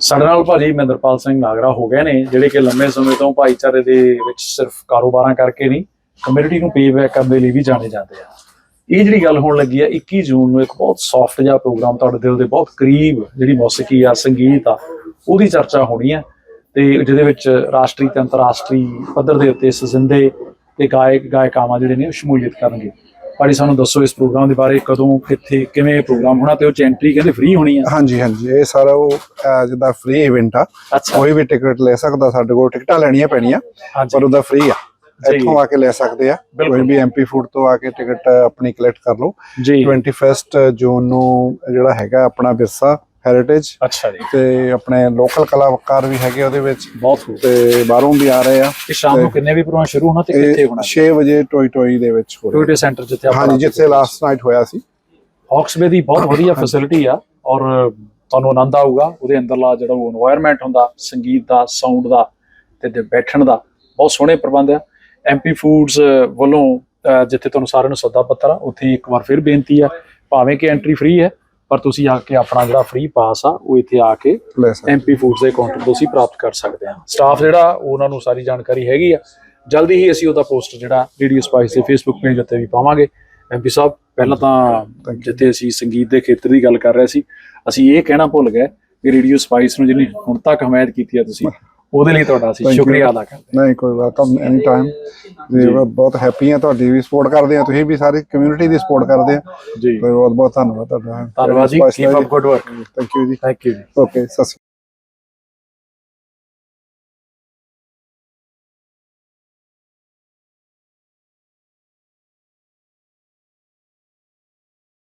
ਸਾਡੇ ਨਾਲ ਭਾਜੀ ਮਹਿੰਦਰਪਾਲ ਸਿੰਘ ਨਾਗਰਾ ਹੋ ਗਏ ਨੇ, ਜਿਹੜੇ ਕਿ ਲੰਮੇ ਸਮੇਂ ਤੋਂ ਭਾਈਚਾਰੇ ਦੇ ਵਿੱਚ ਸਿਰਫ ਕਾਰੋਬਾਰਾਂ ਕਰਕੇ ਨਹੀਂ ਕਮਿਊਨਿਟੀ ਨੂੰ ਪੇ ਬੈਕ ਕਰਨ ਦੇ ਲਈ ਵੀ ਜਾਣੇ ਜਾਂਦੇ ਆ। ਇਹ ਜਿਹੜੀ ਗੱਲ ਹੋਣ ਲੱਗੀ ਆ 21 ਜੂਨ ਨੂੰ ਇੱਕ ਬਹੁਤ ਸੌਫਟ ਜਿਹਾ ਪ੍ਰੋਗਰਾਮ ਤੁਹਾਡੇ ਦਿਲ ਦੇ ਬਹੁਤ ਕਰੀਬ ਜਿਹੜੀ ਮੌਸੀਕੀ ਆ, ਸੰਗੀਤ ਆ, ਉਹਦੀ ਚਰਚਾ ਹੋਣੀ ਆ। ਤੇ ਜਿਹਦੇ ਵਿੱਚ ਰਾਸ਼ਟਰੀ ਤੇ ਅੰਤਰਰਾਸ਼ਟਰੀ ਪੱਧਰ ਦੇ ਉੱਤੇ ਸਜ਼ਿੰਦੇ ਤੇ ਗਾਇਕ, ਗਾਇਕਾਵਾਂ ਜਿਹੜੇ ਨੇ ਉਹ ਸ਼ਮੂਲੀਅਤ ਕਰਨਗੇ। ਭਾਜੀ ਸਾਨੂੰ ਦੱਸੋ ਇਸ ਪ੍ਰੋਗਰਾਮ ਦੇ ਬਾਰੇ ਕਦੋਂ ਕਿੱਥੇ ਕਿਵੇਂ ਇਹ ਪ੍ਰੋਗਰਾਮ ਹੋਣਾ ਤੇ ਉਹ ਚ ਐਂਟਰੀ ਕਹਿੰਦੇ ਫ੍ਰੀ ਹੋਣੀ ਆ? ਹਾਂਜੀ ਹਾਂਜੀ ਇਹ ਸਾਰਾ ਉਹ ਅਹ, ਜਿੱਦਾਂ ਫ੍ਰੀ ਇਵੈਂਟ ਆ ਕੋਈ ਵੀ ਟਿਕਟ ਲੈ ਸਕਦਾ ਸਾਡੇ ਕੋਲ ਟਿਕਟਾਂ ਲੈਣੀਆਂ ਪੈਣੀਆਂ ਹਾਂਜੀ। ਪਰ ਉਹਦਾ ਫ੍ਰੀ ਆ। ਜੀ। ਇੱਥੋਂ ਆ ਕੇ ਲੈ ਸਕਦੇ ਆ ਬਿਲਕੁਲ। ਕੋਈ ਵੀ ਐਮਪੀ ਫੂਡ ਤੋਂ ਆ ਕੇ ਟਿਕਟ ਆਪਣੀ ਕਲੈਕਟ ਕਰ ਲਓ। ਜੀ। 21 ਜੂਨ ਨੂੰ ਜਿਹੜਾ ਹੈਗਾ ਆਪਣਾ ਵਿਰਸਾ ਹੈਰੀਟੇਜ ਅੱਛਾ ਜੀ। ਤੇ ਆਪਣੇ ਲੋਕਲ ਕਲਾਕਾਰ ਵੀ ਹੈਗੇ ਉਹਦੇ ਵਿੱਚ। ਬਹੁਤ ਖੂਬ ਤੇ ਬਾਹਰੋਂ ਵੀ ਆ ਰਹੇ ਆ। ਇਹ ਸ਼ਾਮ ਨੂੰ ਕਿੰਨੇ ਵੀ ਪ੍ਰੋਗਰਾਮ ਸ਼ੁਰੂ ਹੋਣਾ ਤੇ ਕਿੱਥੇ ਹੋਣਾ? 6 ਵਜੇ ਟੋਈ ਟੋਈ ਦੇ ਵਿੱਚ ਹੋ ਟੋਈ ਟੋਈ ਸੈਂਟਰ ਜਿੱਥੇ ਆਪਾਂ ਹਾਂਜੀ ਜਿੱਥੇ ਲਾਸਟ ਨਾਈਟ ਹੋਇਆ ਸੀ। ਹੌਕਸਵੇ ਦੀ ਬਹੁਤ ਵਧੀਆ ਫੈਸਿਲਿਟੀ ਆ ਔਰ ਤੁਹਾਨੂੰ ਆਨੰਦ ਆਊਗਾ। ਉਹਦੇ ਅੰਦਰਲਾ ਜਿਹੜਾ ਉਹ এনवायरमेंट ਹੁੰਦਾ ਸੰਗੀਤ ਦਾ ਸਾਊਂਡ ਦਾ ਤੇ ਬੈਠਣ ਦਾ ਬਹੁਤ ਸੋਹਣੇ ਪ੍ਰਬੰਧ ਆ। ਐਮਪੀ ਫੂਡਸ ਵੱਲੋਂ ਜਿੱਥੇ ਤੁਹਾਨੂੰ ਸਾਰਿਆਂ ਨੂੰ ਸੱਦਾ ਪੱਤਰ ਆ ਉੱਥੇ ਇੱਕ ਵਾਰ ਫਿਰ ਬੇਨਤੀ ਆ ਭਾਵੇਂ ਕਿ ਐਂਟਰੀ ਫ੍ਰੀ ਹੈ ਪਰ ਤੁਸੀਂ ਆ ਕੇ ਆਪਣਾ ਜਿਹੜਾ ਫ੍ਰੀ ਪਾਸ ਆ ਉਹ ਇੱਥੇ ਆ ਕੇ ਲੈ ਸਕਦੇ ਐਮਪੀ ਫੂਡਸ ਦੇ ਕਾਊਂਟਰ ਤੋਂ ਅਸੀਂ ਪ੍ਰਾਪਤ ਕਰ ਸਕਦੇ ਹਾਂ। ਸਟਾਫ ਜਿਹੜਾ ਉਹਨਾਂ ਨੂੰ ਸਾਰੀ ਜਾਣਕਾਰੀ ਹੈਗੀ ਆ। ਜਲਦੀ ਹੀ ਅਸੀਂ ਉਹਦਾ ਪੋਸਟਰ ਜਿਹੜਾ ਰੇਡੀਓ ਸਪਾਈਸ ਦੇ ਫੇਸਬੁੱਕ ਪੇਜ ਉੱਤੇ ਵੀ ਪਾਵਾਂਗੇ। ਐਮਪੀ ਸਾਹਿਬ ਪਹਿਲਾਂ ਤਾਂ ਜਿੱਥੇ ਅਸੀਂ ਸੰਗੀਤ ਦੇ ਖੇਤਰ ਦੀ ਗੱਲ ਕਰ ਰਹੇ ਸੀ ਅਸੀਂ ਇਹ ਕਹਿਣਾ ਭੁੱਲ ਗਏ ਕਿ ਰੇਡੀਓ ਸਪਾਈਸ ਨੂੰ ਜਿਹਨੇ ਹੁਣ ਤੱਕ ਹਮਾਇਤ ਕੀਤੀ ਆ ਤੁਸੀਂ ਉਹਦੇ ਲਈ ਤੁਹਾਡਾ ਅਸੀਂ Thank you. ਸ਼ੁਕਰੀਆ ਅਦਾ ਕਰਦੇ ਨਹੀਂ ਕੋਈ ਵੈਲਕਮ ਐਨੀ ਟਾਈਮ ਜੀ ਬਹੁਤ ਹੈਪੀ ਆ ਤੁਹਾਡੀ ਵੀ ਸਪੋਰਟ ਕਰਦੇ ਆ ਤੁਸੀਂ ਵੀ ਸਾਰੀ ਕਮਿਊਨਿਟੀ ਦੀ ਸਪੋਰਟ ਕਰਦੇ ਆ ਹਾਂ। ਜੀ। ਬਹੁਤ ਬਹੁਤ ਧੰਨਵਾਦ ਤੁਹਾਡਾ। ਧੰਨਵਾਦ ਜੀ keep up good work thank you ਜੀ। ਥੈਂਕ ਯੂ ਜੀ। ਓਕੇ ਸਤਿ ਸ਼੍ਰੀ ਅਕਾਲ।